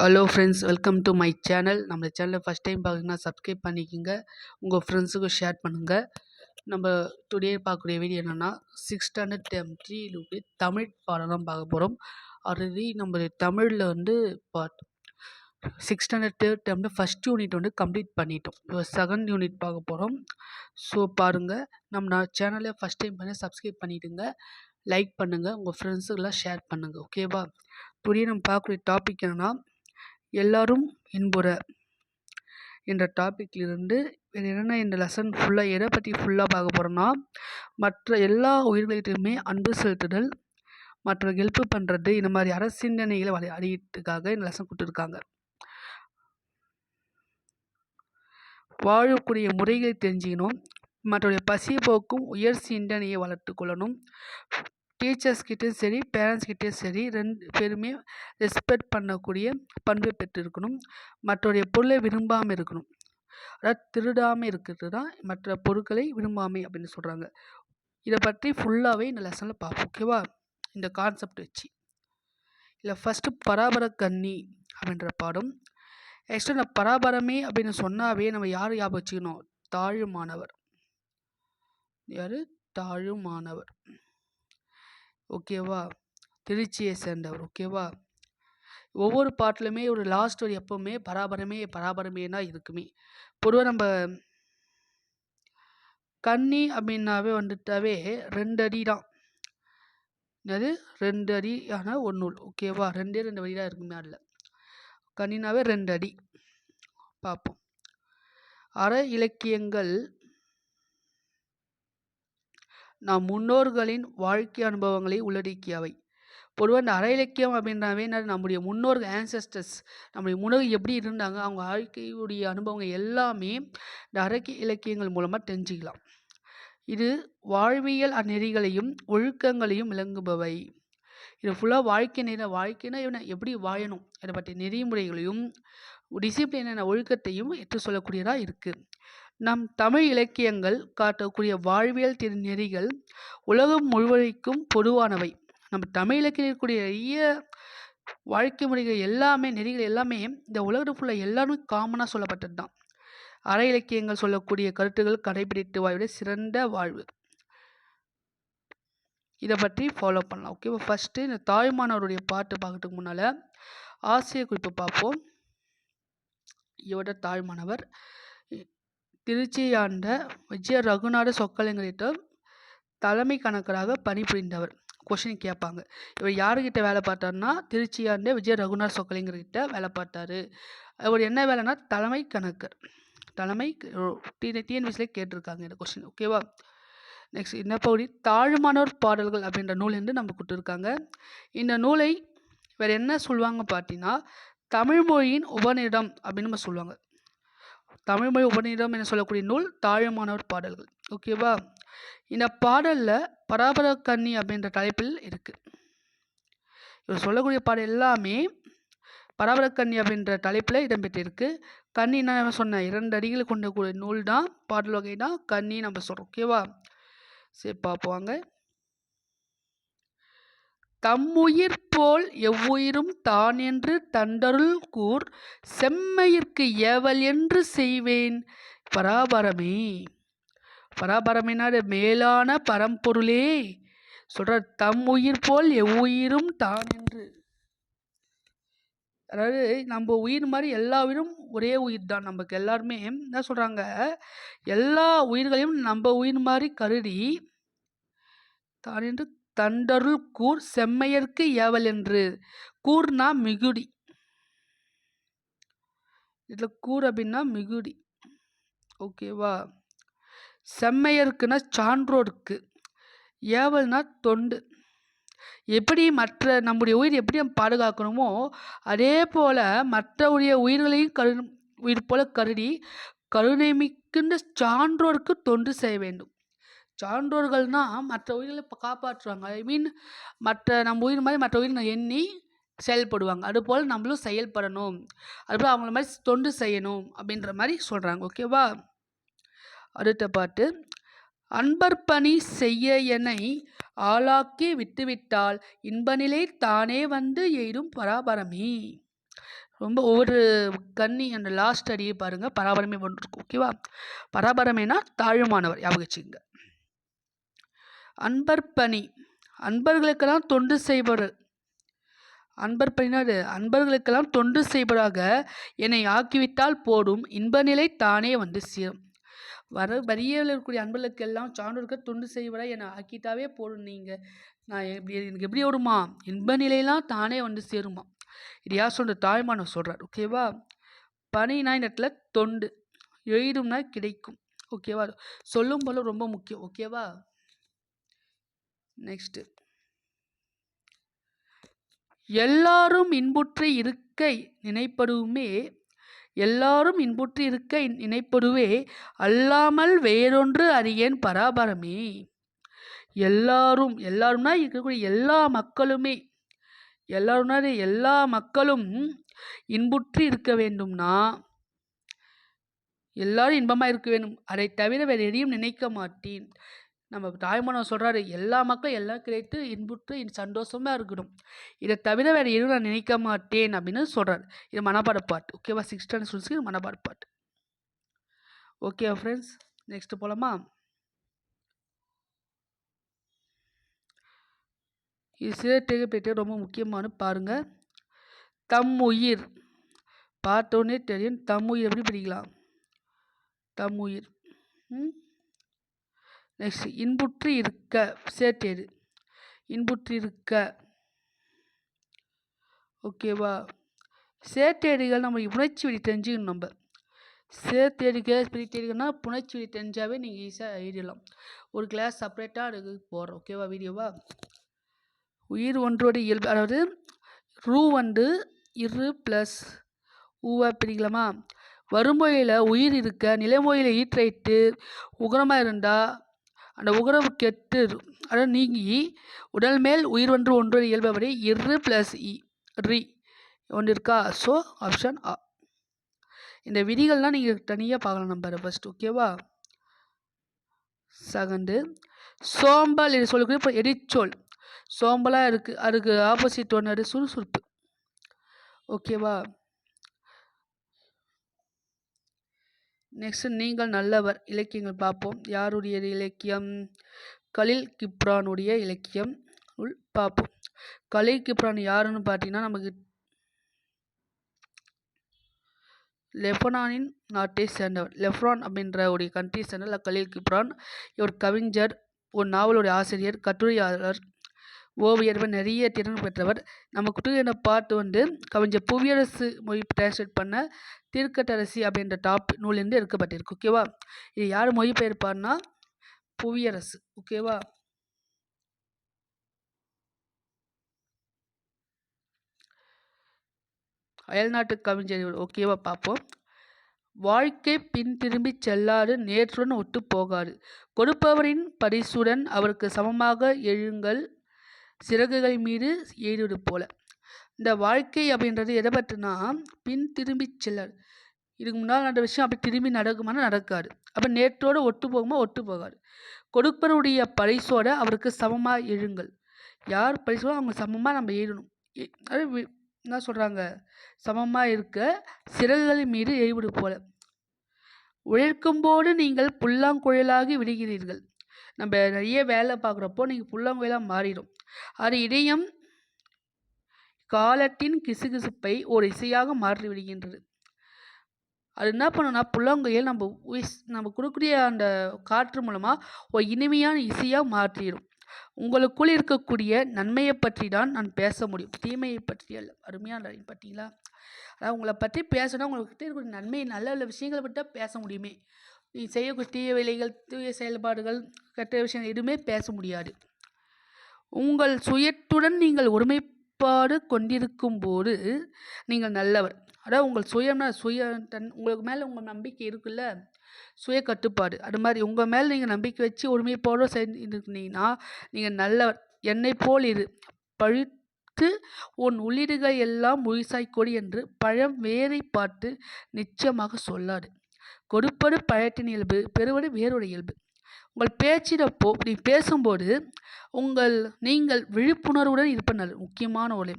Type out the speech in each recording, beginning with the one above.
Hello friends welcome to my channel நம்ம சேனலை first time பார்க்குறீங்கன்னா சப்ஸ்கிரைப் பண்ணிக்கோங்க. உங்கள் ஃப்ரெண்ட்ஸுக்கும் ஷேர் பண்ணுங்கள் நம்ம டுடே பார்க்கக்கூடிய வீடியோ என்னென்னா six standard term three Tamil பாடம் தான் பார்க்க போகிறோம் ஆல்ரெடி நம்ம தமிழில் வந்து பா சிக்ஸ் ஸ்டாண்டர்ட் தேர்ட் டேர்மில் ஃபஸ்ட் யூனிட் வந்து கம்ப்ளீட் பண்ணிட்டோம். இப்போ செகண்ட் யூனிட் பார்க்க போகிறோம் ஸோ பாருங்கள் நம்ம சேனலை ஃபஸ்ட் டைம் பண்ணி சப்ஸ்கிரைப் பண்ணிவிடுங்க லைக் பண்ணுங்கள் உங்கள் ஃப்ரெண்ட்ஸுக்கெல்லாம் ஷேர் பண்ணுங்கள் ஓகேவா டுடே நம்ம பார்க்கக்கூடிய டாபிக் என்னென்னா எல்லாரும் இன்புற என்ற டாப்பிக்கிலிருந்து என்னென்ன இந்த லெசன் ஃபுல்லாக எதை பற்றி ஃபுல்லாக பார்க்க போகிறோன்னா மற்ற எல்லா உயிர்கள்கிட்டையுமே அன்பு செலுத்துதல் மற்ற ஹெல்ப்பு பண்ணுறது இந்த மாதிரி அரசிந்தனைகளை வலை அறியத்துக்காக இந்த லெசன் கொடுத்துருக்காங்க. வாழக்கூடிய முறைகளை தெரிஞ்சுக்கணும் மற்றவருடைய பசி போக்கும் உயர் சிந்தனையை வளர்த்து கொள்ளணும் டீச்சர்ஸ்கிட்டேயும் சரி பேரண்ட்ஸ் கிட்டேயும் சரி ரெண்டு பேருமே ரெஸ்பெக்ட் பண்ணக்கூடிய பண்பை பெற்றிருக்கணும். மற்றவருடைய பொருளை விரும்பாமல் இருக்கணும். அதாவது திருடாமல் இருக்கிறது தான் மற்ற பொருட்களை விரும்பாமை அப்படின்னு சொல்கிறாங்க இதை பற்றி ஃபுல்லாகவே இந்த லெசனில் பார்ப்போம் ஓகேவா இந்த கான்செப்ட் வச்சு. இல்லை ஃபஸ்ட்டு பராபர கன்னி அப்படின்ற பாடம். ஆக்சுவலாக இந்த பராபரமே அப்படின்னு சொன்னாவே நம்ம யார் ஞாபகம் வச்சுக்கணும்? தாழ்மானவர் யார்? தாழ்மானவர் ஓகேவா? திருச்சியை சேர்ந்தவர் ஓகேவா? ஒவ்வொரு பாட்டிலுமே ஒரு லாஸ்ட் ஒரு எப்போவுமே பராபரமே பராபரமே தான் இருக்குமே. பொதுவாக நம்ம கன்னி அப்படின்னாவே வந்துட்டாவே ரெண்டு அடி தான். என்னது? ரெண்டு அடி ஆனால் ஒரு நூல் ஓகேவா? ரெண்டே ரெண்டு வழி தான் இருக்குமே அதில் கன்னினாவே ரெண்டு அடி. பார்ப்போம். அற இலக்கியங்கள் நம் முன்னோர்களின் வாழ்க்கை அனுபவங்களை உள்ளடக்கியவை. பொதுவாக இந்த அற இலக்கியம் அப்படின்னாவே நம்முடைய முன்னோர்கள் ஆன்சஸ்டர்ஸ் நம்முடைய முன்னோர்கள் எப்படி இருந்தாங்க? அவங்க வாழ்க்கையுடைய அனுபவங்கள் எல்லாமே இந்த அரக்கி இலக்கியங்கள் மூலமாக தெரிஞ்சுக்கலாம். இது வாழ்வியல் அந்நெறிகளையும் ஒழுக்கங்களையும் விளங்குபவை. இது ஃபுல்லாக வாழ்க்கை நெறி வாழ்க்கைனா இவனை எப்படி வாழணும்? இதை பற்றிய நெறிமுறைகளையும் டிசிப்ளினான ஒழுக்கத்தையும் எடுத்து சொல்லக்கூடியதாக இருக்குது நம் தமிழ் இலக்கியங்கள் காட்டக்கூடிய வாழ்வியல் திரு நெறிகள் உலகம் முழுவதைக்கும் பொதுவானவை. நம்ம தமிழ் இலக்கியம் இருக்கக்கூடிய நிறைய வாழ்க்கை முறைகள் எல்லாமே நெறிகள் எல்லாமே இந்த உலகத்து ஃபுல்லாக எல்லாரும் காமனாக சொல்லப்பட்டது தான் அற இலக்கியங்கள் சொல்லக்கூடிய கருத்துக்கள் கடைபிடித்து வாழ்விட சிறந்த வாழ்வு. இதை பற்றி ஃபாலோ பண்ணலாம். ஓகேவா ஃபஸ்ட்டு இந்த தாய்மானவருடைய பாட்டு பார்க்கறதுக்கு முன்னால் ஆசிரியர் குறிப்பு பார்ப்போம். இவரோட தாய்மானவர் திருச்சியாண்ட விஜய ரகுநாத சொக்கலிங்கரிடம் தலைமை கணக்கராக பணிபுரிந்தவர். கொஷின் கேட்பாங்க. இவர் யாருக்கிட்ட வேலை பார்த்தாருன்னா திருச்சியாண்ட விஜய ரகுநாத் சொக்கலிங்கர்கிட்ட வேலை பார்த்தாரு. அவர் என்ன வேலைன்னா தலைமை கணக்கர். தலைமை டிஎன்பிசியில் கேட்டிருக்காங்க இந்த கொஸ்டின் ஓகேவா நெக்ஸ்ட் இந்த பகுதி? தாழ்மானோர் பாடல்கள் அப்படின்ற நூல் என்று நம்ம கொடுத்துருக்காங்க. இந்த நூலை வேறு என்ன சொல்லுவாங்க பார்த்தீங்கன்னா தமிழ்மொழியின் உபநிடம் அப்படின்னு நம்ம சொல்லுவாங்க. தமிழ்மொழி உபநிடம் என சொல்லக்கூடிய நூல் தாழ்மானவர் பாடல்கள். ஓகேவா இந்த பாடலில் பராபர கன்னி அப்படின்ற தலைப்பில் இருக்குது இவர் சொல்லக்கூடிய பாடல் எல்லாமே பராபர கன்னி அப்படின்ற தலைப்பில் இடம்பெற்றிருக்கு. கன்னி நான் சொன்ன இரண்டு அடிகள் கொண்ட கூடிய நூல் தான் பாடல் வகை தான் கன்னி நம்ம சொல்கிறோம் ஓகேவா சரி பார்ப்போங்க தம்முயிர் போல் எவ்வுயிரும் தான் என்று தண்டருள் கூர் செம்மையிற்கு ஏவல் என்று செய்வேன். பராபரமே. பராபரமினார் மேலான பரம்பொருளே. சொல்கிறார் தம் உயிர் போல் எவ்வுயிரும் தான் என்று அதாவது நம்ம உயிர் மாதிரி எல்லா உயிரும் ஒரே உயிர் தான் நமக்கு எல்லாருமே. என்ன சொல்கிறாங்க எல்லா உயிர்களையும் நம்ம உயிர் மாதிரி கருதி தான் என்று தண்டருள் கூர் செம்மையர்க்கு ஏவல் என்று. கூர்னா மிகுடி இதில் கூர் அப்படின்னா மிகுடி ஓகேவா செம்மையருக்குன்னா சான்றோருக்கு ஏவல்னா தொண்டு. எப்படி மற்ற நம்முடைய உயிர் எப்படி நம்ம பாதுகாக்கணுமோ அதே போல் மற்றவுடைய உயிர்களையும் கரு உயிர் போல கருதி கருணை மிக்கின்ற சான்றோருக்கு தொண்டு செய்ய வேண்டும். சான்றோர்கள்னால் மற்ற உயிர்களை காப்பாற்றுவாங்க. ஐ மீன் மற்ற நம்ம உயிர் மாதிரி மற்ற உயிர் எண்ணி செயல்படுவாங்க. அதுபோல் நம்மளும் செயல்படணும். அதுபோல் அவங்கள மாதிரி தொண்டு செய்யணும் அப்படின்ற மாதிரி சொல்கிறாங்க ஓகேவா அடுத்த பாட்டு. அன்பர்பணி செய்ய என்னை ஆளாக்கி விட்டுவிட்டால் இன்பநிலை தானே வந்து எய்தும் பராபரமே. ரொம்ப ஒவ்வொரு கன்னி அந்த லாஸ்ட் அடியை பாருங்கள் பராபரமே பண்ணிருக்கும் ஓகேவா பராபரமேனா தாழ்மானவர் ஞாபகம் வச்சுக்கோங்க. அன்பர் பணி. அன்பர்களுக்கெல்லாம் தொண்டு செய்பவர். அன்பர் பணினாரு அன்பர்களுக்கெல்லாம் தொண்டு செய்பவராக என்னை ஆக்கிவிட்டால் போடும் இன்பநிலை தானே வந்து சேரும். வர வரியில் இருக்கக்கூடிய அன்பர்களுக்கெல்லாம் சான்றோருக்கு தொண்டு செய்வதாக என்னை ஆக்கிட்டாவே போடும் நீங்கள் நான் எப்படி எனக்கு எப்படி வருமா இன்ப நிலையெல்லாம் தானே வந்து சேருமா? இது யார் சொல்கிற தாய்மான சொல்கிறார் ஓகேவா பனினா இந்த இடத்துல தொண்டு எழுதும்னா கிடைக்கும். ஓகேவா சொல்லும் போல ரொம்ப முக்கியம். ஓகேவா நெக்ஸ்ட்டு எல்லாரும் இன்புற்று இருக்கை நினைப்படுமே எல்லாரும் இன்புற்றி இருக்க நினைப்படுவே அல்லாமல் வேறொன்று அறியேன் பராபரமே. எல்லாரும் எல்லாரும்னா இருக்கக்கூடிய எல்லா மக்களுமே. எல்லாரும்னா எல்லா மக்களும் இன்புற்றி இருக்க வேண்டும்னா எல்லாரும் இன்பமாக இருக்க வேண்டும். அதை தவிர வேறு எதையும் நினைக்க மாட்டேன். நம்ம தாய்மனம் சொல்கிறாரு எல்லா மக்களும் எல்லாம் கிடைத்து இன்புற்று சந்தோஷமாக இருக்கணும். இதை தவிர வேறு எதுவும் நான் நினைக்க மாட்டேன் அப்படின்னு சொல்கிறார் இது மனப்பாட பாட்டு ஓகேவா சிக்ஸ் ஸ்டாண்டர்ட் ஸ்டூடெண்ட்ஸ்க்கு மனப்பாட பாட்டு ஓகே ஃப்ரெண்ட்ஸ் நெக்ஸ்ட் போகலாமா இது சிறுத்தைகள் போயிட்டு ரொம்ப முக்கியமான பாருங்கள் தம் உயிர். பார்த்தோன்னே தெரியும். தம் உயிர் எப்படி பிடிக்கலாம் தம் உயிர். நெக்ஸ்ட் இன்புற்று இருக்க சேர்த்தேது இன்புற்று இருக்க. ஓகேவா சேர்த்தேடுகள் நம்ம உணர்ச்சி வழி தெரிஞ்சுக்கணும் நம்ம. சேர்த்தேடுக பிரித்தேடுகள்னா புணர்ச்சி வழி தெரிஞ்சாவே நீங்கள் ஈஸியாக எழுதிடலாம் ஒரு கிளாஸ் செப்பரேட்டாக அதுக்கு போடுறோம் ஓகேவா வீடியோவா உயிர் ஒன்றோட இயல்பு அதாவது ரூ வந்து இரு ப்ளஸ் ஊவா பிரிக்கலாமா? வருமொழியில் உயிர் இருக்க நிலைமொழியில் ஈற்றைட்டு உகரமாக இருந்தால் அந்த உகரவு கெட்டு அதாவது நீங்கி உடல் மேல் உயிர் ஒன்று ஒன்று இயல்பவரை இரு ப்ளஸ் இ ரி ஒன்று இருக்கா? ஸோ ஆப்ஷன் ஆ இந்த விதிகள்லாம் நீங்கள் தனியாக பார்க்கலாம் நம்பர் ஃபஸ்ட் ஓகேவா செகண்டு சோம்பல் இது சொல்லக்கூடிய இப்போ எரிச்சோல். சோம்பலாக இருக்குது அதுக்கு ஆப்போசிட் ஒன்று சுறுசுறுப்பு. ஓகேவா நெக்ஸ்ட் நீங்கள் நல்லவர். இலக்கியங்கள் பார்ப்போம். யாருடைய இலக்கியம்? கலில் கிப்ரானுடைய இலக்கியம் உள் பார்ப்போம். கலில் கிப்ரான் யாருன்னு பார்த்தீங்கன்னா நமக்கு லெபனானின் நாட்டை சேர்ந்தவர். லெஃப்ரான் அப்படின்ற ஒரு கண்ட்ரி சேர்ந்த கலீல் கிப்ரான். இவர் கவிஞர் ஒரு நாவலுடைய ஆசிரியர் கட்டுரையாளர் ஓவியர் நிறைய திறன் பெற்றவர். நம்ம குட்டுகிற பாட்டு வந்து கவிஞர் புவியரசு மொழி டிரான்ஸ்லேட் பண்ண தீர்க்கட்டரசி அப்படின்ற டாப் நூலிருந்து எடுக்கப்பட்டிருக்கு. ஓகேவா இது யார் மொழிபெயர்ப்பார்னா? புவியரசு. ஓகேவா அயல்நாட்டு கவிஞர் ஓகேவா பார்ப்போம். வாழ்க்கை பின் திரும்பி செல்லாது நேற்றுடன் ஒட்டு போகாது கொடுப்பவரின் பரிசுடன் அவருக்கு சமமாக எழுங்கள். சிறகுகள் மீது ஏறுவது போல. இந்த வாழ்க்கை அப்படின்றது எதை பற்றினா பின் திரும்பி செல்லார் இதுக்கு முன்னால் நடந்த விஷயம் அப்படி திரும்பி நடக்குமானா நடக்காது. அப்போ நேற்றோடு ஒட்டு போகுமா? ஒட்டு போகாது. கொடுப்பருடைய பரிசோட அவருக்கு சமமாக எழுங்கள். யார் பரிசோ அவங்க சமமாக நம்ம ஏறணும். அது என்ன சொல்கிறாங்க சமமாக இருக்க சிறகுகளின் மீது எழுவது போல. உழைக்கும்போது நீங்கள் புல்லாங்குழலாகி விடுகிறீர்கள். நம்ம நிறைய வேலை பார்க்குறப்போ நீங்கள் புல்லாங்குழலாக மாறிடும் அது இதயம் காலத்தின் கிசுகிசுப்பை ஒரு இசையாக மாற்றி விடுகின்றது. அது என்ன பண்ணுன்னா புல்லாங்குழல் நம்ம உயிஸ் நம்ம கொடுக்கக்கூடிய அந்த காற்று மூலமாக ஒரு இனிமையான இசையாக மாற்றிடும் உங்களுக்குள் இருக்கக்கூடிய நன்மையை பற்றி தான் நான் பேச முடியும். தீமையை பற்றி அல்ல. அருமையான பார்த்தீங்களா அதாவது உங்களை பற்றி பேசணும் உங்கள்கிட்ட இருக்கக்கூடிய நன்மை நல்ல நல்ல விஷயங்களை பற்றி பேச முடியுமே. நீ செய்யக்கூடிய தீய வேலைகள் தீய செயல்பாடுகள் கெட்ட விஷயங்கள் எதுவுமே பேச முடியாது. உங்கள் சுயத்துடன் நீங்கள் ஒருமைப்பாடு கொண்டிருக்கும் போது நீங்கள் நல்லவர். அதாவது உங்கள் சுயம்னா சுய தன் உங்களுக்கு மேலே உங்கள் நம்பிக்கை இருக்குல்ல? சுய கட்டுப்பாடு. அது மாதிரி உங்கள் மேலே நீங்கள் நம்பிக்கை வச்சு ஒருமைப்பாடோ செஞ்சுருந்தீங்கன்னா நீங்கள் நல்லவர். என்னை போல் இரு. பழித்து உன் உள்ளீடுகள் எல்லாம் முழுசாயிக்கொடி என்று பழம் வேரை பார்த்து நிச்சயமாக சொல்லாது. கொடுப்பது பழத்தின் இயல்பு பெறுவது வேறொரு இயல்பு. உங்கள் பேச்சிடப்போ இப்படி பேசும்போது உங்கள் நீங்கள் விழிப்புணர்வுடன் இருப்ப நல்ல முக்கியமான ஒரு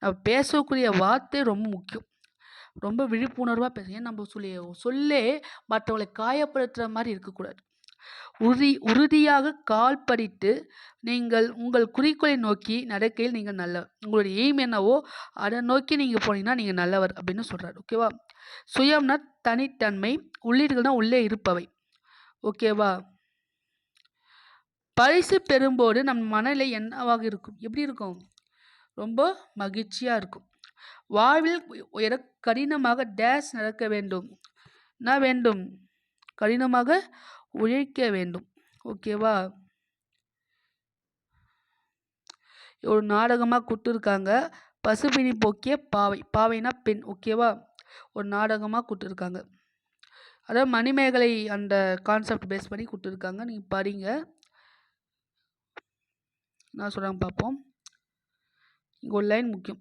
நம்ம பேசக்கூடிய வார்த்தை ரொம்ப முக்கியம். ரொம்ப விழிப்புணர்வாக பேச. ஏன் நம்ம சொல்லி சொல்லே மற்றவங்களை காயப்படுத்துகிற மாதிரி இருக்கக்கூடாது. உறுதி உறுதியாக கால் படித்து நீங்கள் உங்கள் குறிக்கோளை நோக்கி நடக்கையில் நீங்கள் நல்லவர் உங்களுடைய எய்ம் என்னவோ அதை நோக்கி நீங்கள் போனீங்கன்னா நீங்கள் நல்லவர் அப்படின்னு சொல்கிறார் ஓகேவா சுயம்னா தனித்தன்மை உள்ளீடுகள்னா உள்ளே இருப்பவை. ஓகேவா பரிசு பெறும்போது நம் மனநிலை என்னவாக இருக்கும்? எப்படி இருக்கும்? ரொம்ப மகிழ்ச்சியாக இருக்கும். வாழ்வில் உயர கடினமாக டேஷ் நடக்க வேண்டும். என்ன வேண்டும்? கடினமாக உழைக்க வேண்டும். ஓகேவா? ஒரு நாடகமாக கொடுத்துருக்காங்க. பசுபினி போக்கிய பாவை பாவைனா பெண். ஓகேவா? ஒரு நாடகமாக கொடுத்துருக்காங்க. அதாவது மணிமேகலை அந்த கான்செப்ட் பேஸ் பண்ணி கொடுத்துருக்காங்க. நீங்கள் படிங்க. நான் சொல்கிறாங்க பார்ப்போம் இங்கே ஒரு லைன் முக்கியம்.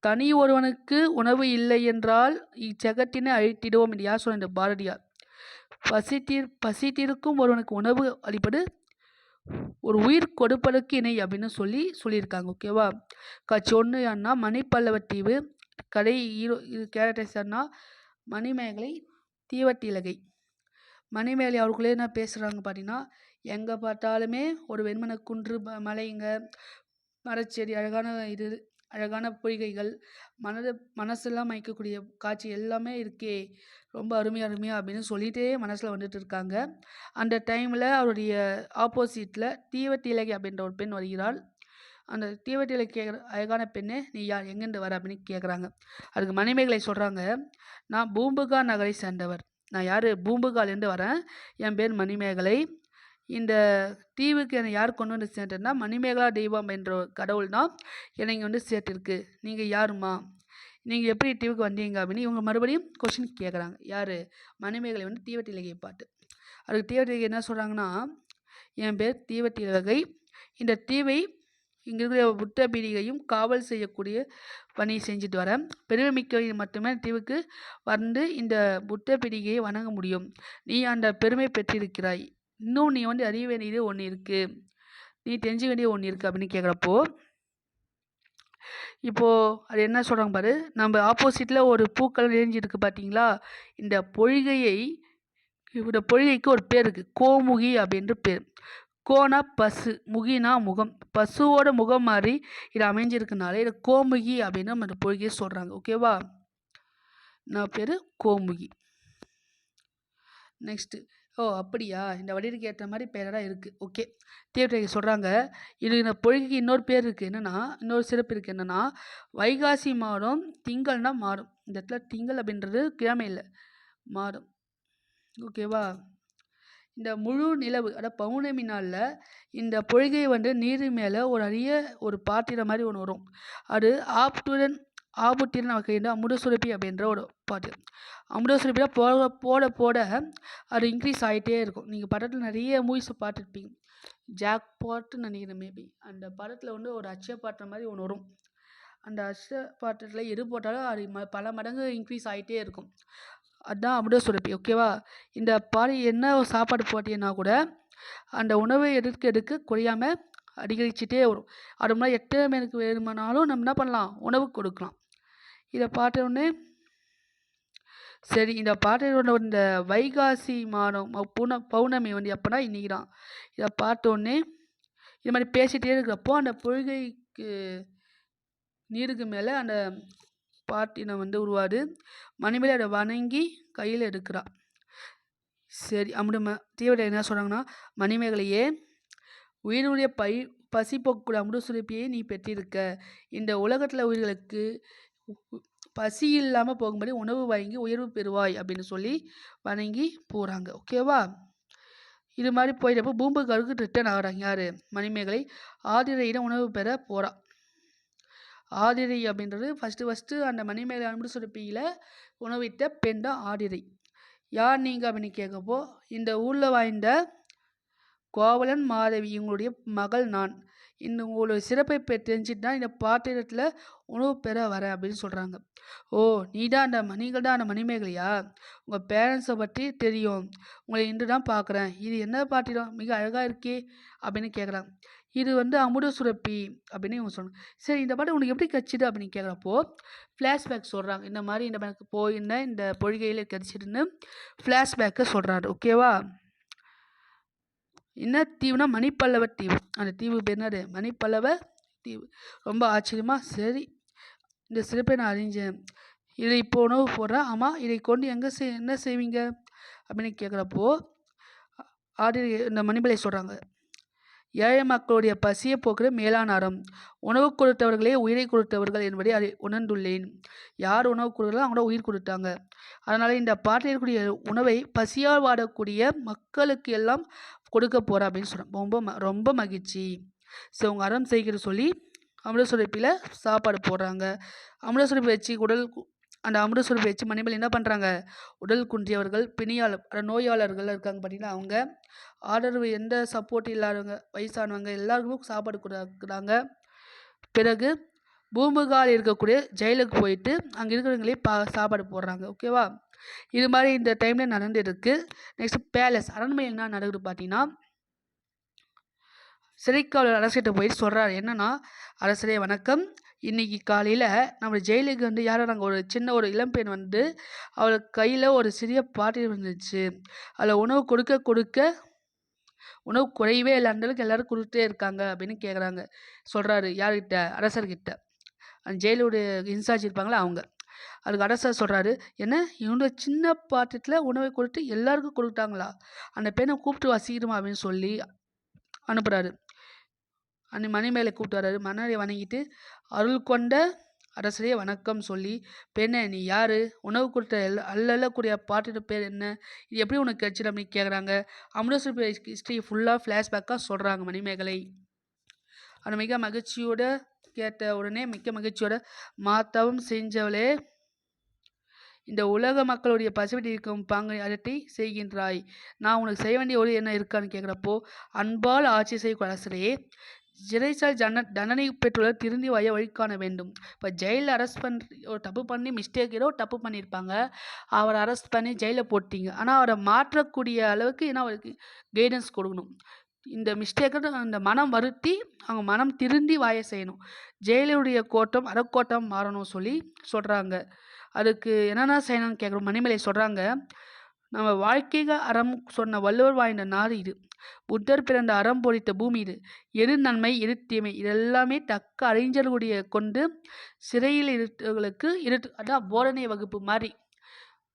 தனி ஒருவனுக்கு உணவு இல்லை என்றால் இச்சகத்தினை அழித்திடுவோம் என்று யார் சொன்ன பாரதியார்? பசித்தீர் பசித்திருக்கும் ஒருவனுக்கு உணவு அளிப்பது ஒரு உயிர் கொடுப்பதற்கு இணை அப்படின்னு சொல்லி சொல்லியிருக்காங்க ஓகேவா காட்சி ஒன்று அண்ணா மணிப்பல்லவத்தீவு கடை ஹீரோ இது கேரக்டர்ஸ்னா மணிமேகலை தீவட்டிலகை மணிமேகலை அவர்களே என்ன பேசுகிறாங்க பார்த்தீங்கன்னா எங்கே பார்த்தாலுமே ஒரு வெண்மன குன்று மலைங்க மரச்செடி அழகான இது அழகான பொய்கைகள் மனதை மனசெல்லாம் மயக்கக்கூடிய காட்சி எல்லாமே இருக்கே ரொம்ப அருமையாக அருமையாக அப்படின்னு சொல்லிகிட்டே மனசில் வந்துட்டு இருக்காங்க. அந்த டைமில் அவருடைய ஆப்போசிட்டில் தீவட்டிலகை அப்படின்ற ஒரு பெண் வருகிறாள். அந்த தீவட்டியில் கேட்குற அழகான பெண்ணே நீ யார்? எங்கேருந்து வர? அப்படின்னு கேட்குறாங்க அதுக்கு மணிமேகலை சொல்கிறாங்க நான் பூம்புகா நகரை சேர்ந்தவர். நான் யார்? பூம்புகாலேருந்து வரேன். என் பேர் மணிமேகலை. இந்த தீவுக்கு என்னை யார் கொண்டு வந்து சேர்த்தனா மணிமேகலா தெய்வம் என்ற கடவுள் தான் என்னை இங்கே வந்து சேர்த்துருக்கு. நீங்கள் யாருமா நீங்கள் எப்படி தீவுக்கு வந்தீங்க அப்படின்னு இவங்க மறுபடியும் கொஷின் கேட்குறாங்க யார்? மணிமேகலை வந்து தீவட்டிலகை பாட்டு. அதுக்கு தீவட்டிலகை என்ன சொல்கிறாங்கன்னா என் பேர் தீவட்டிலகை இந்த தீவை இங்கே இருக்கிற புத்த பீடிகையும் காவல் செய்யக்கூடிய பணி செஞ்சுட்டு வரேன். பெருமை மட்டுமே தீவுக்கு வந்து இந்த புத்த பீடிகையை வணங்க முடியும். நீ அந்த பெருமை பெற்றிருக்கிறாய். இன்னும் நீ வந்து அறிய வேண்டியது ஒன்று இருக்குது நீ தெரிஞ்சுக்க வேண்டியது ஒன்று இருக்குது அப்படின்னு கேட்குறப்போ இப்போது அது என்ன சொல்கிறாங்க பாரு நம்ம ஆப்போசிட்டில் ஒரு பூக்கள் நிறைஞ்சிருக்கு பார்த்தீங்களா இந்த பொழிகையை இந்த பொழிகைக்கு ஒரு பேர் இருக்குது கோமுகி அப்படின்ற பேர். கோனா பசு முகினா முகம். பசுவோட முகம் மாதிரி இது அமைஞ்சிருக்குனாலே இது கோமுகி அப்படின்னு நம்ம இந்த பொய்கையை சொல்கிறாங்க ஓகேவா நான் பேர் கோமுகி. நெக்ஸ்ட்டு ஓ அப்படியா? இந்த வடிவுக்கு ஏற்ற மாதிரி பேரடாக இருக்குது ஓகே. தேவதை சொல்கிறாங்க இது இந்த பொழுதுக்கு இன்னொரு பேர் இருக்குது என்னென்னா இன்னொரு சிறப்பு இருக்குது என்னென்னா வைகாசி மாதம் திங்கள்னா மாறும். இந்த இடத்துல திங்கள் அப்படின்றது கிழமை இல்லை மாறும். ஓகேவா இந்த முழு நிலவு அதாவது பௌர்ணமி நாளில் இந்த பொழுகை வந்து நீர் மேலே ஒரு அரிய ஒரு பாத்திரம் மாதிரி ஒன்று வரும். அது ஆப்டுடன் ஆபுத்திரன் வகையில் அமுத சுரப்பி அப்படின்ற ஒரு பாட்டு. அமுத சுரப்பியில் போட போட போட அது இன்க்ரீஸ் ஆகிட்டே இருக்கும். நீங்கள் படத்தில் நிறைய மூவிஸை பார்த்துருப்பீங்க. ஜாக் பாட்டுன்னு நினைக்கிறேன் மேபி அந்த படத்தில் வந்து ஒரு அச்ச பாட்டுற மாதிரி ஒன்று வரும். அந்த அச்ச பாட்டத்தில் எது போட்டாலும் அது ம பல மடங்கு இன்க்ரீஸ் ஆகிட்டே இருக்கும். அதுதான் அமுத சுரப்பி ஓகேவா இந்த பாடி என்ன சாப்பாடு போட்டீங்கன்னா கூட அந்த உணவை எடுக்க எடுக்க குறையாமல் அதிகரிச்சுட்டே வரும். அது மாதிரி எத்தனை மணிக்கு வேணுமானாலும் நம்ம என்ன பண்ணலாம்? உணவு கொடுக்கலாம். இதை பார்த்தோன்னே சரி இந்த பாட்டோட இந்த வைகாசி மாதம் புன பௌர்ணமி வந்து எப்போனா இன்றைக்கி தான் இதை பார்த்தோன்னே இது மாதிரி பேசிகிட்டே இருக்கிறப்போ அந்த பொழுகைக்கு நீருக்கு மேலே அந்த பாட்டினம் வந்து உருவாது? மணிமேலே அதை வணங்கி கையில் எடுக்கிறா. சரி அமுடு தீவிர என்ன சொல்கிறாங்கன்னா மணிமேகலையே உயிருடைய பை பசி போக்கக்கூடிய அமுடு சுரப்பியை நீ பெற்றிருக்க. இந்த உலகத்தில் உயிர்களுக்கு பசி இல்லாமல் போகும்படி உணவு வாங்கி உயர்வு பெறுவாய் அப்படின்னு சொல்லி வணங்கி போகிறாங்க ஓகேவா இது மாதிரி போயிட்டப்போ பூம்புகாருக்கு ரிட்டர்ன் ஆகிறாங்க யார்? மணிமேகலை. ஆதிரையிடம் உணவு பெற போகிறா ஆதிரை அப்படின்றது ஃபஸ்ட்டு ஃபஸ்ட்டு அந்த மணிமேகலை அன்பு சுரப்பியில் உணவிட்ட பெண் தான் ஆதிரை. யார் நீங்கள் அப்படின்னு கேட்கப்போ இந்த ஊரில் வாய்ந்த கோவலன் மாதவி இவங்களுடைய மகள் நான். இந்த உங்களோட சிறப்பை பெ தெரிஞ்சுட்டு தான் இந்த பாத்திரத்தில் உணவு பெற வரேன் அப்படின்னு சொல்கிறாங்க ஓ நீ தான் அந்த நீங்கள் தான் அந்த மணிமேகலையா? உங்கள் பேரண்ட்ஸை பற்றி தெரியும். உங்களை இன்று தான் பார்க்குறேன் இது என்ன பாத்திரம்? மிக அழகாக இருக்கே அப்படின்னு கேட்குறாங்க இது வந்து அமுத சுரப்பி அப்படின்னு இவங்க சொன்னாங்க சரி இந்த பாட்டு உனக்கு எப்படி கிடச்சிது அப்படின்னு கேட்குறப்போ ஃப்ளாஷ்பேக் சொல்கிறாங்க இந்த மாதிரி இந்த எனக்கு போயிருந்தேன். இந்த பொழிகையில் கிடச்சிதுன்னு ஃப்ளாஷ்பேக்கை சொல்கிறாரு ஓகேவா என்ன தீவுனா மணிப்பல்லவ தீவு. அந்த தீவு பேர் என்னது? மணிப்பல்லவ தீவு. ரொம்ப ஆச்சரியமாக சரி. இந்த சிறப்பை நான் அறிஞ்சேன். இதை இப்போ உணவு போடுறேன். ஆமாம் இதை கொண்டு எங்கே செய் என்ன செய்வீங்க? அப்படின்னு கேட்குறப்போ ஆடி இந்த மணிமலை சொல்கிறாங்க ஏழை மக்களுடைய பசியை போக்குற மேலான அறம் உணவு கொடுத்தவர்களே உயிரை கொடுத்தவர்கள் என்பதை அறி உணர்ந்துள்ளேன். யார் உணவு கொடுத்தாலும் அவங்களோட உயிர் கொடுத்தாங்க. அதனால் இந்த பாட்டில் இருக்கக்கூடிய உணவை பசியால் வாடக்கூடிய மக்களுக்கு எல்லாம் கொடுக்க போகிறா அப்படின்னு சொல்கிறேன் ரொம்ப ம ரொம்ப மகிழ்ச்சி. ஸோ அவங்க அறம் செய்கிற சொல்லி அமிர்த சுரப்பியில் சாப்பாடு போடுறாங்க. அமிர்த சுரப்பி வச்சு உடல் அந்த அமிர்த சுரப்பி வச்சு மணிமேல் என்ன பண்ணுறாங்க உடல் குன்றியவர்கள் பிணியாளர் நோயாளர்கள் இருக்காங்க பார்த்தீங்கன்னா அவங்க ஆதரவு எந்த சப்போர்ட் இல்லாதவங்க வயசானவங்க எல்லாருக்கும் சாப்பாடு கொடுக்குறாங்க. பிறகு பூம்புகால் இருக்கக்கூடிய ஜெயிலுக்கு போயிட்டு அங்கே இருக்கிறவங்களே பா சாப்பாடு போடுறாங்க. ஓகேவா இது மாதிரி இந்த டைமில் நடந்துருக்கு. நெக்ஸ்ட் பேலஸ் அரண்மனை என்ன நடக்குது பார்த்தீங்கன்னா சிறைக்காவலர் அரசிட்ட போயிட்டு சொல்கிறாரு என்னன்னா அரசரே வணக்கம். இன்னைக்கு காலையில் நம்ம ஜெயிலுக்கு வந்து யாரோ நாங்கள் ஒரு சின்ன ஒரு இளம்பெண் வந்து அவள் கையில் ஒரு சிறிய பாட்டில் இருந்துச்சு. அதில் உணவு கொடுக்க கொடுக்க உணவு குறையவே இல்லை. அந்த அளவுக்கு கொடுத்துட்டே இருக்காங்க அப்படின்னு கேட்குறாங்க சொல்கிறாரு யார்கிட்ட? அரசர்கிட்ட. அந்த ஜெயிலுடைய இன்சார்ஜ் இருப்பாங்களே அவங்க. அதுக்கு அரசர் சொல்கிறாரு என்ன? இவங்க சின்ன பாத்திரத்தில் உணவை கொடுத்து எல்லாருக்கும் கொடுத்தாங்களா அந்த பெண்ணை கூப்பிட்டு வசிக்கணுமா அப்படின்னு சொல்லி அனுப்புகிறாரு அந்த மணிமேலை கூப்பிட்டு வர்றாரு. மன்னரை வணங்கிட்டு அருள் கொண்ட அரசரே வணக்கம் சொல்லி பெண்ணே நீ யாரு? உணவு கொடுத்த எல்லா அல்லக்கூடிய பாட்டோட பேர் என்ன? இது எப்படி உனக்கு கிடைச்சிது? அப்படின்னு கேட்குறாங்க அமிர்தசர ஹிஸ்ட்ரி ஃபுல்லாக ஃப்ளாஷ்பேக்காக சொல்கிறாங்க மணிமேகலை. அது மிக மகிழ்ச்சியோட கேட்ட உடனே மிக்க மகிழ்ச்சியோட மாத்தவம் செஞ்சவளே இந்த உலக மக்களுடைய பசுவிட்டு இருக்கும் பாங்கை அரட்டி செய்கின்றாய். நான் உனக்கு செய்ய வேண்டிய ஒரு என்ன இருக்கான்னு கேட்குறப்போ அன்பால் ஆட்சி செய்யும் அரசரே சிறைச்சாலை ஜன தண்டனை பெற்றுள்ள திருந்தி வய வழி காண வேண்டும். இப்போ ஜெயிலில் அரெஸ்ட் பண்ணி ஒரு தப்பு பண்ணி மிஸ்டேக் ஏதோ தப்பு பண்ணியிருப்பாங்க அவரை அரெஸ்ட் பண்ணி ஜெயிலில் போட்டிங்க. ஆனால் அவரை மாற்றக்கூடிய அளவுக்கு என்ன அவருக்கு கைடன்ஸ் கொடுக்கணும். இந்த மிஸ்டேக்கை அந்த மனம் வருத்தி அவங்க மனம் திருந்தி வாய செய்யணும். ஜெயிலுடைய கோட்டம் அறக்கோட்டம் மாறணும் சொல்லி சொல்கிறாங்க அதுக்கு என்னென்ன செய்யணும்னு கேட்குறோம். மணிமலை சொல்கிறாங்க நம்ம வாழ்க்கைக அறம் சொன்ன வள்ளுவர் வாய்ந்த நாடு இது. புத்தர் பிறந்த அறம் பொறித்த பூமி இது. எது நன்மை எது தீமை இதெல்லாமே தக்க அறிஞர்களுடைய கொண்டு சிறையில் இருத்தவர்களுக்கு இருட்டு அதான் போதனை வகுப்பு மாதிரி.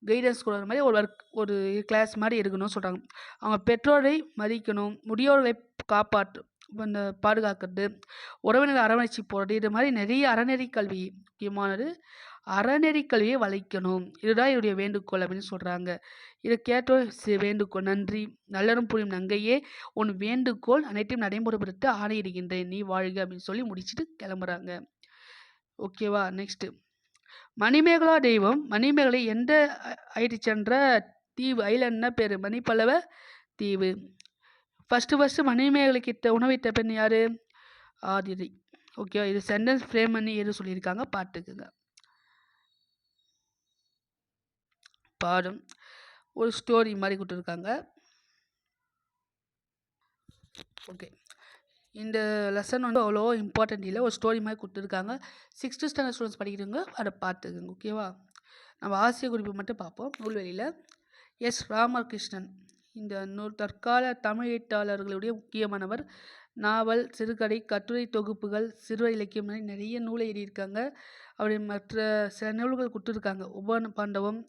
கைடன்ஸ் கொடுக்குற மாதிரி ஒரு ஒர்க் ஒரு கிளாஸ் மாதிரி இருக்கணும்னு சொல்கிறாங்க அவங்க பெற்றோரை மதிக்கணும் முதியோர்களை காப்பாற்று இந்த பாதுகாக்கிறது உறவினர் அரவணைச்சி போகிறது இது மாதிரி நிறைய அறநெறி கல்வி முக்கியமானது அறநெறி கல்வியை வளைக்கணும் இதுதான் என்னுடைய வேண்டுகோள் அப்படின்னு சொல்கிறாங்க இதை கேட்டோம் சி- வேண்டுகோள். நன்றி. நல்லரும் புரியும் நங்கையே உன் வேண்டுகோள் அனைத்தையும் நடைமுறைப்படுத்த ஆணையிடுகின்றேன். நீ வாழ்க அப்படின்னு சொல்லி முடிச்சுட்டு கிளம்புறாங்க. ஓகேவா நெக்ஸ்ட்டு மணிமேகலா தெய்வம் மணிமேகலை எந்த ஆயிட்டு சென்ற தீவு? ஐலண்ட்னா பேர்? மணிப்பல்லவ தீவு. ஃபஸ்ட்டு ஃபஸ்ட்டு மணிமேகலை கிட்ட உணவிட்ட பெண் யார்? ஆதிதி. ஓகே இது சென்டென்ஸ் ஃப்ரேம் பண்ணி எது சொல்லியிருக்காங்க. பார்த்துக்குங்க பாடம். ஒரு ஸ்டோரி மாதிரி கொடுத்துருக்காங்க. ஓகே இந்த லெசன் வந்து அவ்வளோ இம்பார்ட்டன்ட் இல்லை. ஒரு ஸ்டோரி மாதிரி கொடுத்துருக்காங்க. சிக்ஸ்த்து ஸ்டாண்டர்ட் ஸ்டூடெண்ட்ஸ் படிக்கிறவங்க அதை பார்த்துக்குங்க ஓகேவா நம்ம ஆசிய குறிப்பு மட்டும் பார்ப்போம். நூல்வெளியில் எஸ் ராமகிருஷ்ணன். இந்த நூல் தற்கால தமிழ் எழுத்தாளர்களுடைய முக்கியமானவர். நாவல் சிறுகதை கட்டுரை தொகுப்புகள் சிறுவர் இலக்கியம் நிறைய நூலை எழுதியிருக்காங்க. அப்படி மற்ற சில நூல்கள் கொடுத்துருக்காங்க. உப பாண்டவம்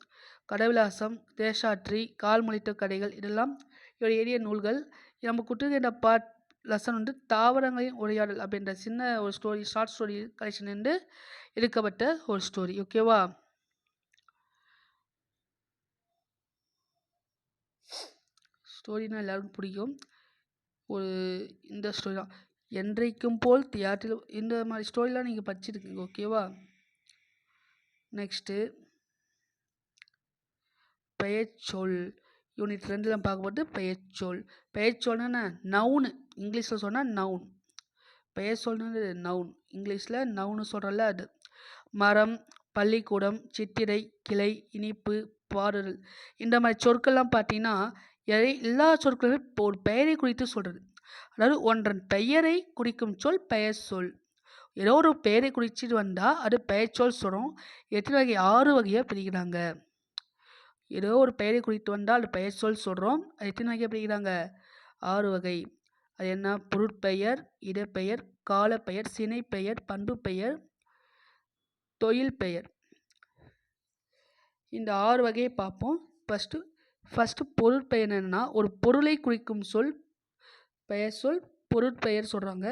கடவிலாசம் தேசாற்றி கால் முளைத்த கதைகள் இதெல்லாம் இவர் எழுதிய நூல்கள். நம்ம கொடுத்துருக்க பாட் லெசன் வந்து தாவரங்களின் உரையாடல் அப்படின்ற சின்ன ஒரு ஸ்டோரி ஷார்ட் ஸ்டோரி கலெக்ஷன்லேருந்து எடுக்கப்பட்ட ஒரு ஸ்டோரி ஓகேவா ஸ்டோரினா எல்லாருக்கும் பிடிக்கும். ஒரு இந்த ஸ்டோரி தான். என்றைக்கும் போல் தியேட்டரில் இந்த மாதிரி ஸ்டோரிலாம் நீங்கள் படிச்சிருக்கீங்க. ஓகேவா நெக்ஸ்ட்டு பெயர்ச்சொல். யூனிட் ரெண்டில் பார்க்கும்போது பெயர்ச்சொல். பெயர்ச்சொல்னா நவுனு இங்கிலீஷில் சொன்னால் நவுன் பெயர் நவுன் இங்கிலீஷில் நவுன்னு சொல்கிறல அது. மரம் பள்ளிக்கூடம் சித்திரை கிளை இனிப்பு பாடுதல் இந்த மாதிரி சொற்கள்லாம் பார்த்தீங்கன்னா எல்லா சொற்களுமே இப்போ ஒரு பெயரை குறித்து சொல்கிறது அதாவது ஒன்றன் பெயரை குறிக்கும் சொல் பெயர் சொல் ஏதோ ஒரு பெயரை குறிச்சிட்டு வந்தால் அது பெயர் சொல் சொல்கிறோம் எத்தனை வகை ஆறு வகையாக பிரிக்கிறாங்க. ஏதோ ஒரு பெயரை குறித்து வந்தால் அது பெயர் சொல் சொல்கிறோம் அது எத்தனை வகை பிரிக்கிறாங்க? ஆறு வகை. அது என்ன? பொருட்பெயர் இடப்பெயர் காலப்பெயர் சினைப்பெயர் பண்பு பெயர் தொழில் பெயர் இந்த ஆறு வகையை பார்ப்போம். ஃபஸ்ட்டு ஃபஸ்ட்டு பொருட்பெயர் என்னென்னா ஒரு பொருளை குறிக்கும் சொல் பெயர் சொல் பொருட்பெயர் சொல்கிறாங்க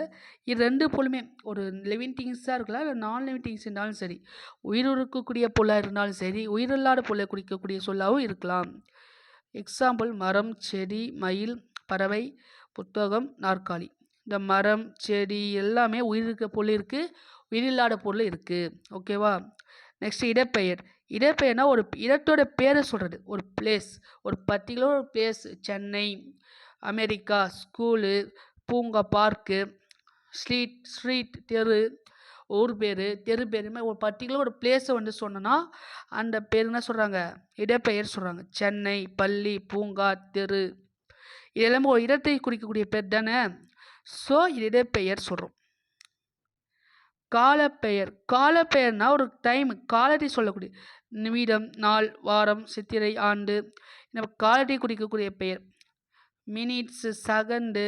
இது ரெண்டு பொருளுமே ஒரு லிவிங் திங்ஸாக இருக்கலாம் இல்லை நான் லிவிங் திங்ஸ் இருந்தாலும் சரி உயிர் இருக்கக்கூடிய பொருளாக இருந்தாலும் சரி உயிரில்லாத பொருளை குறிக்கக்கூடிய சொல்லாகவும் இருக்கலாம். எக்ஸாம்பிள் மரம் செடி மயில் பறவை புத்தகம் நாற்காலி. இந்த மரம் செடி எல்லாமே உயிர் இருக்க பொருள் இருக்குது உயிரில்லாத பொருள் இருக்குது ஓகேவா நெக்ஸ்ட் இடப்பெயர். இடப்பெயர்னா ஒரு இடத்தோட பேரை சொல்கிறது ஒரு பிளேஸ் ஒரு பர்டிகுலர் ஒரு பிளேஸ் சென்னை அமெரிக்கா ஸ்கூலு பூங்கா பார்க்கு ஸ்ட்ரீட் ஸ்ட்ரீட் தெரு ஊர் பேர் தெரு பேர் மாதிரி ஒரு பர்டிகுலர் ஒரு பிளேஸை வந்து சொன்னோன்னா அந்த பேர் என்ன சொல்கிறாங்க இடப்பெயர் சொல்கிறாங்க சென்னை பள்ளி பூங்கா தெரு. இது எல்லாமே ஒரு இடத்தை குறிக்கக்கூடிய பேர் தானே? ஸோ இது இடப்பெயர் சொல்கிறோம் காலப்பெயர். காலப்பெயர்னா ஒரு டைம் காலத்தை சொல்லக்கூடிய நிமிடம் நாள் வாரம் சித்திரை ஆண்டு இந்த காலத்தை குறிக்கக்கூடிய பெயர். மினிட்ஸு செகண்டு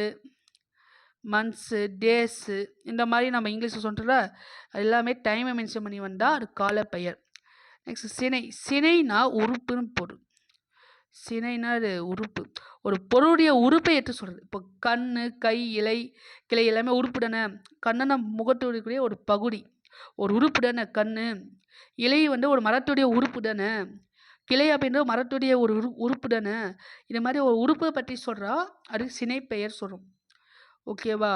மந்த்ஸு டேஸு இந்த மாதிரி நம்ம இங்கிலீஷில் சொல்கிறோம்ல அது எல்லாமே டைமை மென்ஷன் பண்ணி வந்தால் அது காலப்பெயர். நெக்ஸ்ட் சினை சினைனா உறுப்புன்னு பொருள். சினைனா அது உறுப்பு. ஒரு பொருளுடைய உறுப்பை எடுத்து சொல்கிறது இப்போ கண் கை இலை கிளை எல்லாமே உறுப்பு தானே கண்ணனை முகத்துடைய ஒரு பகுதி. ஒரு உறுப்பு தானே கண் இலை வந்து ஒரு மரத்துடைய உறுப்பு தானே கிளை அப்படின்ற மரத்துடைய ஒரு உரு உறுப்பு தானே இந்த மாதிரி ஒரு உறுப்பை பற்றி சொல்கிறா அது பெயர் சொல்கிறோம் ஓகேவா?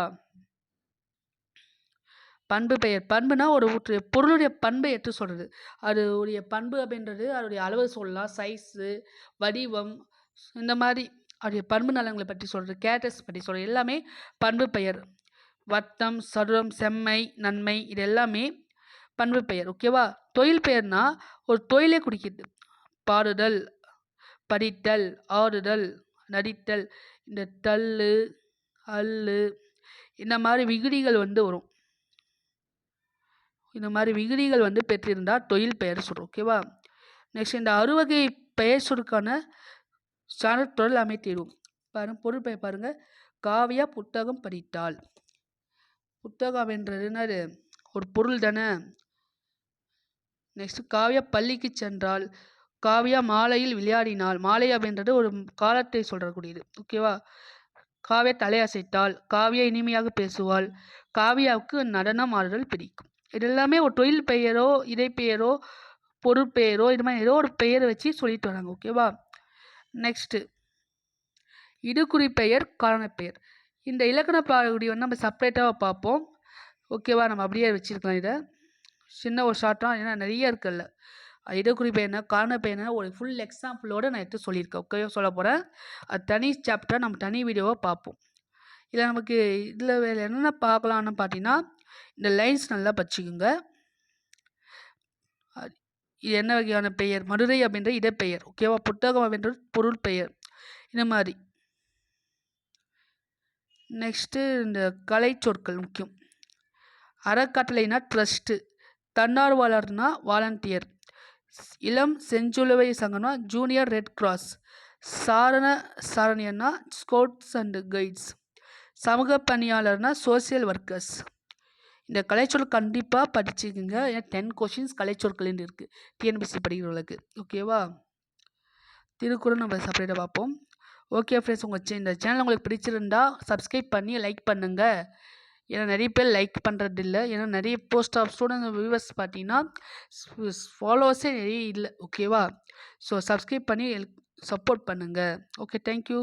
பண்பு பெயர். பண்புனா ஒரு ஊற்று. பொருளுடைய பண்பை எடுத்து சொல்கிறது அது உடைய பண்பு அப்படின்றது அதோடைய அளவு சொல்லலாம். சைஸு வடிவம் இந்த மாதிரி. அதோடைய பண்பு நலங்களை பற்றி சொல்கிறது கேரக்டர்ஸ் பற்றி சொல்கிறது எல்லாமே பண்பு பெயர். வட்டம் சதுரம் செம்மை நன்மை இது எல்லாமே பண்பு பெயர். ஓகேவா? தொழில் பெயர்னா ஒரு தொழிலே குடிக்கிறது பாடுதல் படித்தல் ஆடுதல் நடித்தல். இந்த தள்ளு அல்லு இந்த மாதிரி விகுதிகள் வந்து வரும். இந்த மாதிரி விகுதிகள் வந்து பெற்றிருந்தால் தொழில் பெயர் சொல் ஓகேவா நெக்ஸ்ட் இந்த அறுவகை பெயர் சொற்கான சாணத்தொழில் அமைத்திடும் பாருங்க பொருள் பெயர் பாருங்கள் காவியா புத்தகம் படித்தாள். புத்தகம் என்றது என்னது? ஒரு பொருள் தானே? நெக்ஸ்ட் காவியா பள்ளிக்கு சென்றால் காவியா மாலையில் விளையாடினாள். மாலை அப்படின்றது ஒரு காலத்தை சொல்கிறக்கூடியது ஓகேவா காவியா தலையசைத்தாள் காவியா இனிமையாக பேசுவாள். காவியாவுக்கு நடனம் ஆடுதல் பிடிக்கும். இது எல்லாமே ஒரு தொழில் பெயரோ இதை பெயரோ பொருட்பெயரோ இது மாதிரி ஏதோ ஒரு பெயரை வச்சு சொல்லிட்டு வராங்க ஓகேவா நெக்ஸ்ட்டு இது பெயர் காரணப்பெயர் இந்த இலக்கண பாகுடி வந்து நம்ம செப்பரேட்டாக பார்ப்போம். ஓகேவா நம்ம அப்படியே வச்சுருக்கலாம் இதை. சின்ன ஒரு ஷார்ட்டாக ஏன்னா நிறைய இருக்குல்ல. இடக்குறிப்பு என்ன காரண என்ன ஒரு ஃபுல் எக்ஸாம்பிளோடு நான் எடுத்து சொல்லியிருக்கேன். ஓகே சொல்ல போகிறேன் அது தனி சாப்டராக நம்ம தனி வீடியோவாக பார்ப்போம். இதில் நமக்கு இதில் வேறு என்னென்ன பார்க்கலான்னு பார்த்தீங்கன்னா இந்த லைன்ஸ் நல்லா படிச்சுக்குங்க. இது என்ன வகையான பெயர்? மதுரை அப்படின்ற இடப்பெயர். ஓகேவா புத்தகம் அப்படின்றது பொருள் பெயர். இந்த மாதிரி. நெக்ஸ்ட்டு இந்த கலை சொற்கள் முக்கியம். அறக்கட்டளைனா ட்ரஸ்ட்டு தன்னார்வலர்னா வாலண்டியர் இளம் செஞ்சுலுவை சங்கம்னா ஜூனியர் ரெட் கிராஸ் சாரண சாரணியன்னா ஸ்கவுட்ஸ் அண்டு கைட்ஸ் சமூக பணியாளர்னா சோசியல் ஒர்க்கர்ஸ் இந்த கலைச்சொல் கண்டிப்பாக படிச்சுக்குங்க. ஏன்னா டென் கொஷின்ஸ் கலைச்சொற்கள்னு இருக்குது டிஎன்பிசி படிக்கிறவங்களுக்கு. ஓகேவா திருக்குறள் நம்ம செப்பரேட்டாக பார்ப்போம். ஓகே ஃப்ரெண்ட்ஸ் உங்கள் இந்த சேனல் உங்களுக்கு பிடிச்சிருந்தா சப்ஸ்கிரைப் பண்ணி லைக் பண்ணுங்கள் ஏன்னா நிறைய பேர் லைக் பண்ணுறதில்ல ஏன்னா நிறைய போஸ்ட் ஆஃப் ஸ்டூடெண்ட் வியூவர்ஸ் பார்த்தீங்கன்னா ஃபாலோவர்ஸே நிறைய இல்லை. ஓகேவா ஸோ சப்ஸ்கிரைப் பண்ணி சப்போர்ட் பண்ணுங்கள் ஓகே தேங்க்யூ